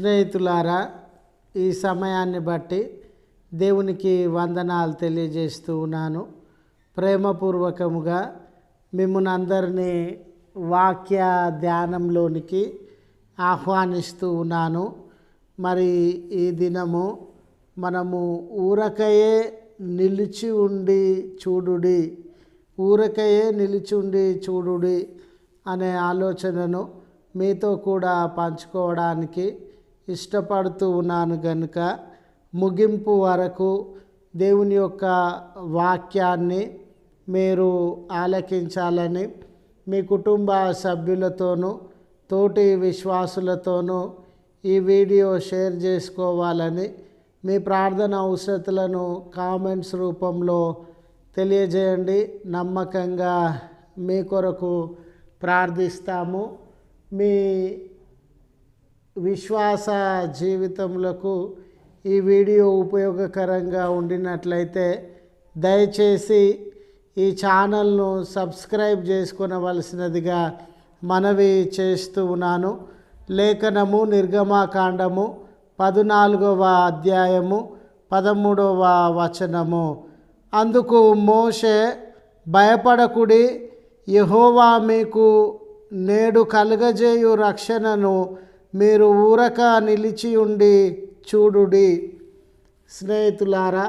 స్నేహితులారా ఈ సమయాన్ని బట్టి దేవునికి వందనాలు తెలియజేస్తూ ఉన్నాను. ప్రేమపూర్వకముగా మిమ్మల్ని అందరినీ వాక్య ధ్యానంలోనికి ఆహ్వానిస్తూ ఉన్నాను. మరి ఈ దినము మనము ఊరకయే నిలిచి ఉండి చూడుడి ఊరకయే నిలిచి ఉండి చూడుడి అనే ఆలోచనను మీతో కూడా పంచుకోవడానికి ఇష్టపడుతూ ఉన్నాను కనుక ముగింపు వరకు దేవుని యొక్క వాక్యాన్ని మీరు ఆలకించాలని మీ కుటుంబ సభ్యులతోనూ తోటి విశ్వాసులతోనూ ఈ వీడియో షేర్ చేసుకోవాలని మీ ప్రార్థన అవసరతలను కామెంట్స్ రూపంలో తెలియజేయండి. నమ్మకంగా మీ కొరకు ప్రార్థిస్తాము. మీ విశ్వాస జీవితములకు ఈ వీడియో ఉపయోగకరంగా ఉండినట్లయితే దయచేసి ఈ ఛానల్ను సబ్స్క్రైబ్ చేసుకునవలసినదిగా మనవి చేస్తూ ఉన్నాను. లేఖనము నిర్గమాకాండము పద్నాలుగవ అధ్యాయము పదమూడవ వచనము. అందుకు మోషే భయపడకుడి యహోవా మీకు నేడు కలుగజేయు రక్షణను మీరు ఊరక నిలిచి ఉండి చూడుడి. స్నేహితులారా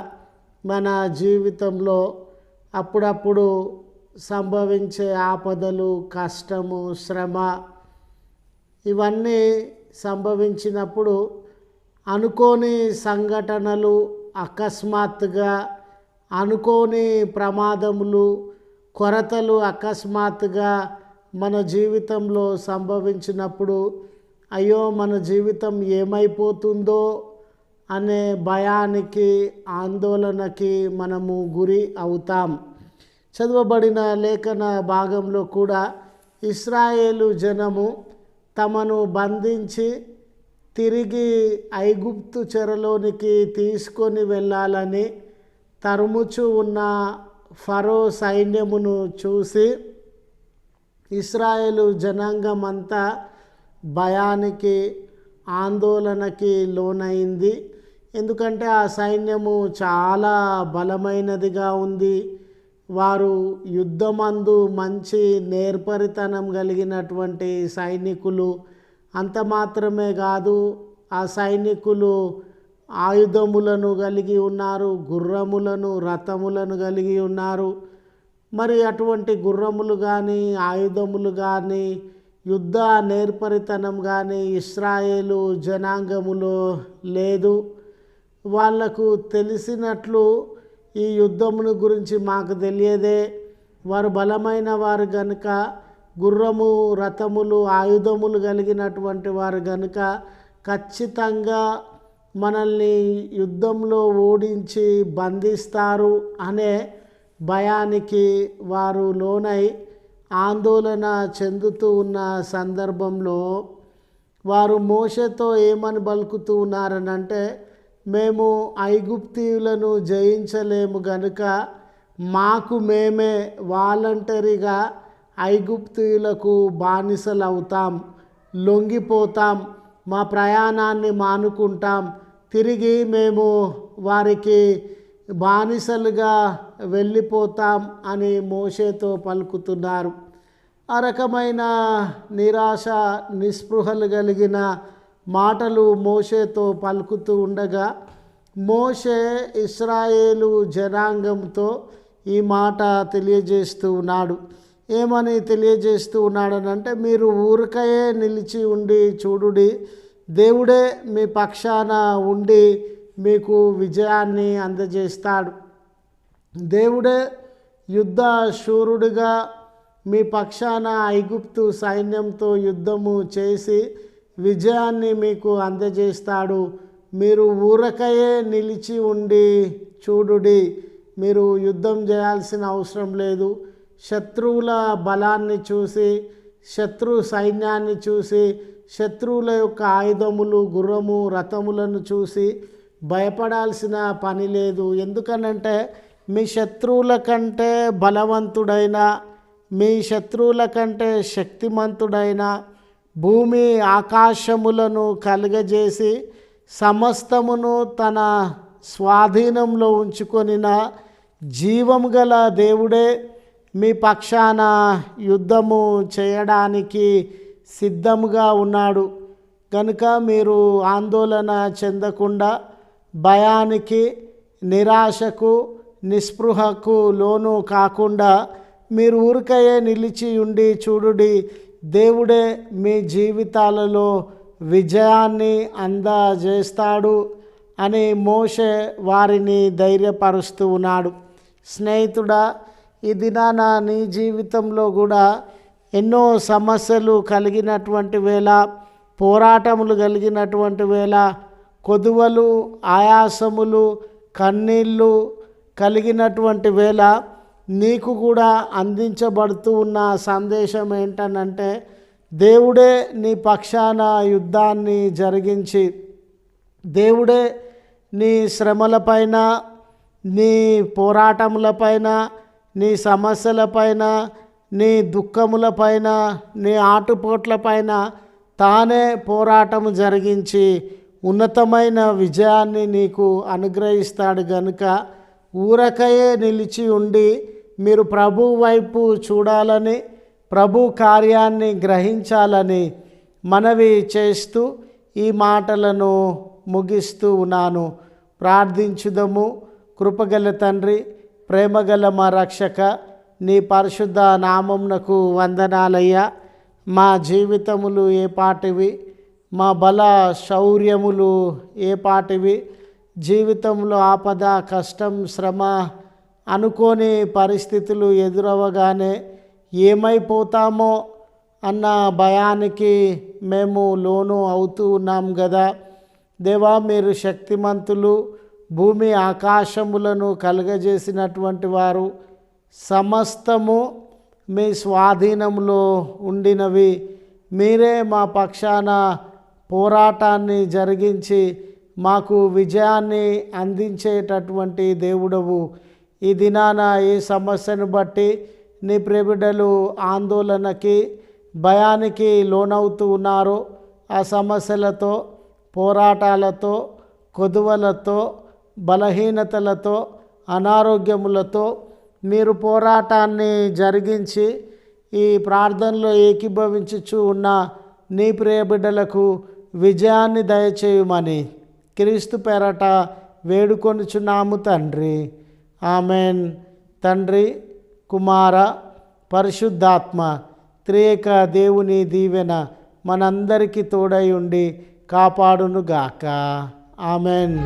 మన జీవితంలో అప్పుడప్పుడు సంభవించే ఆపదలు కష్టము శ్రమ ఇవన్నీ సంభవించినప్పుడు అనుకోని సంఘటనలు అకస్మాత్తుగా అనుకోని ప్రమాదములు కొరతలు అకస్మాత్తుగా మన జీవితంలో సంభవించినప్పుడు అయ్యో మన జీవితం ఏమైపోతుందో అనే భయానికి ఆందోళనకి మనము గురి అవుతాం. చదవబడిన లేఖన భాగంలో కూడా ఇస్రాయేలు జనము తమను బంధించి తిరిగి ఐగుప్తు చెరలోనికి తీసుకొని వెళ్ళాలని తరుముచు ఉన్న ఫరో సైన్యమును చూసి ఇస్రాయేలు జనాంగం అంతా భయానికి ఆందోళనకి లోనైంది. ఎందుకంటే ఆ సైన్యము చాలా బలమైనదిగా ఉంది. వారు యుద్ధమందు మంచి నేర్పరితనం కలిగినటువంటి సైనికులు. అంత మాత్రమే కాదు ఆ సైనికులు ఆయుధములను కలిగి ఉన్నారు గుర్రములను రథములను కలిగి ఉన్నారు. మరి అటువంటి గుర్రములు కానీ ఆయుధములు కానీ యుద్ధ నేర్పరితనం కానీ ఇస్రాయేలు జనాంగములో లేదు. వాళ్ళకు తెలిసినట్లు ఈ యుద్ధమును గురించి మాకు తెలియదే. వారు బలమైన వారు గనుక గుర్రము రథములు ఆయుధములు కలిగినటువంటి వారు గనుక ఖచ్చితంగా మనల్ని యుద్ధంలో ఓడించి బంధిస్తారు అనే భయానికి వారు లోనై ఆందోళన చెందుతూ ఉన్న సందర్భంలో వారు మోసతో ఏమని బలుకుతూ ఉన్నారనంటే మేము ఐగుప్తీయులను జయించలేము గనుక మాకు మేమే వాలంటరీగా ఐగుప్తీయులకు బానిసలు అవుతాం లొంగిపోతాం మా ప్రయాణాన్ని మానుకుంటాం తిరిగి మేము వారికి బానిసలుగా వెళ్ళిపోతాం అని మోషేతో పలుకుతున్నారు. ఆ రకమైన నిరాశ నిస్పృహలు కలిగిన మాటలు మోషేతో పలుకుతూ ఉండగా మోషే ఇస్రాయేలు జనాంగంతో ఈ మాట తెలియజేస్తూ ఉన్నాడు. ఏమని తెలియజేస్తూ ఉన్నాడనంటే మీరు ఊరికయే నిలిచి ఉండి చూడుడి దేవుడే మీ పక్షాన ఉండి మీకు విజయాన్ని అందజేస్తాడు. దేవుడే యుద్ధ శూరుడిగా మీ పక్షాన ఐగుప్తు సైన్యంతో యుద్ధము చేసి విజయాన్ని మీకు అందజేస్తాడు. మీరు ఊరకయే నిలిచి ఉండి చూడుడి. మీరు యుద్ధం చేయాల్సిన అవసరం లేదు. శత్రువుల బలాన్ని చూసి శత్రు సైన్యాన్ని చూసి శత్రువుల యొక్క ఆయుధములు గుర్రము రథములను చూసి భయపడాల్సిన పని లేదు. ఎందుకనంటే మీ శత్రువుల కంటే బలవంతుడైన మీ శత్రువుల కంటే శక్తిమంతుడైన భూమి ఆకాశములను కలుగజేసి సమస్తమును తన స్వాధీనంలో ఉంచుకొనిన జీవం గల దేవుడే మీ పక్షాన యుద్ధము చేయడానికి సిద్ధముగా ఉన్నాడు. కనుక మీరు ఆందోళన చెందకుండా భయానికి నిరాశకు నిస్పృహకు లోను కాకుండా మీరు ఊరికయే నిలిచి ఉండి చూడుడి. దేవుడే మీ జీవితాలలో విజయాన్ని అందజేస్తాడు అని మోషే వారిని ధైర్యపరుస్తూ ఉన్నాడు. స్నేహితుడా ఈ దినాన నీ జీవితంలో కూడా ఎన్నో సమస్యలు కలిగినటువంటి వేళ పోరాటములు కలిగినటువంటి వేళ కొదువలు ఆయాసములు కన్నీళ్ళు కలిగినటువంటి వేళ నీకు కూడా అందించబడుతూ ఉన్న సందేశం ఏంటనంటే దేవుడే నీ పక్షాన యుద్ధాన్ని జరిగించి దేవుడే నీ శ్రమలపైన నీ పోరాటములపైన నీ సమస్యలపైన నీ దుఃఖములపైన నీ ఆటుపోట్లపైన తానే పోరాటము జరిగించి ఉన్నతమైన విజయాన్ని నీకు అనుగ్రహిస్తాడు గనుక ఊరకయే నిలిచి ఉండి మీరు ప్రభు వైపు చూడాలని ప్రభు కార్యాన్ని గ్రహించాలని మనవి చేస్తూ ఈ మాటలను ముగిస్తూ ఉన్నాను. ప్రార్థించుదము. కృపగల తండ్రి ప్రేమగల మా రక్షక నీ పరిశుద్ధ నామంనకు వందనాలయ్యా. మా జీవితములు ఏ పాటివి? మా బల శౌర్యములు ఏపాటివి జీవితంలో ఆపద కష్టం శ్రమ అనుకోని పరిస్థితులు ఎదురవగానే ఏమైపోతామో అన్న భయానికి మేము లోను అవుతూ ఉన్నాం కదా దేవా మీరు శక్తిమంతులు భూమి ఆకాశములను కలుగజేసినటువంటి వారు సమస్తము మీ స్వాధీనంలో ఉండినవి. మీరే మా పక్షాన పోరాటాన్ని జరిగించి మాకు విజయాన్ని అందించేటటువంటి దేవుడవు. ఈ దినాన ఈ సమస్యను బట్టి నీ ప్రేమిడలు ఆందోళనకి భయానికి లోనవుతూ ఉన్నారు. ఆ సమస్యలతో పోరాటాలతో కొదువలతో బలహీనతలతో అనారోగ్యములతో మీరు పోరాటాన్ని జరిగించి ఈ ప్రార్థనలో ఏకీభవించుచు ఉన్న నీ ప్రియబిడ్డలకు విజయాన్ని దయచేయమని క్రీస్తు పేరట వేడుకొనుచున్నాము తండ్రి. ఆమెన్. తండ్రి కుమార పరిశుద్ధాత్మ త్రేక దేవుని దీవెన మనందరికీ తోడై ఉండి కాపాడునుగాక. ఆమెన్.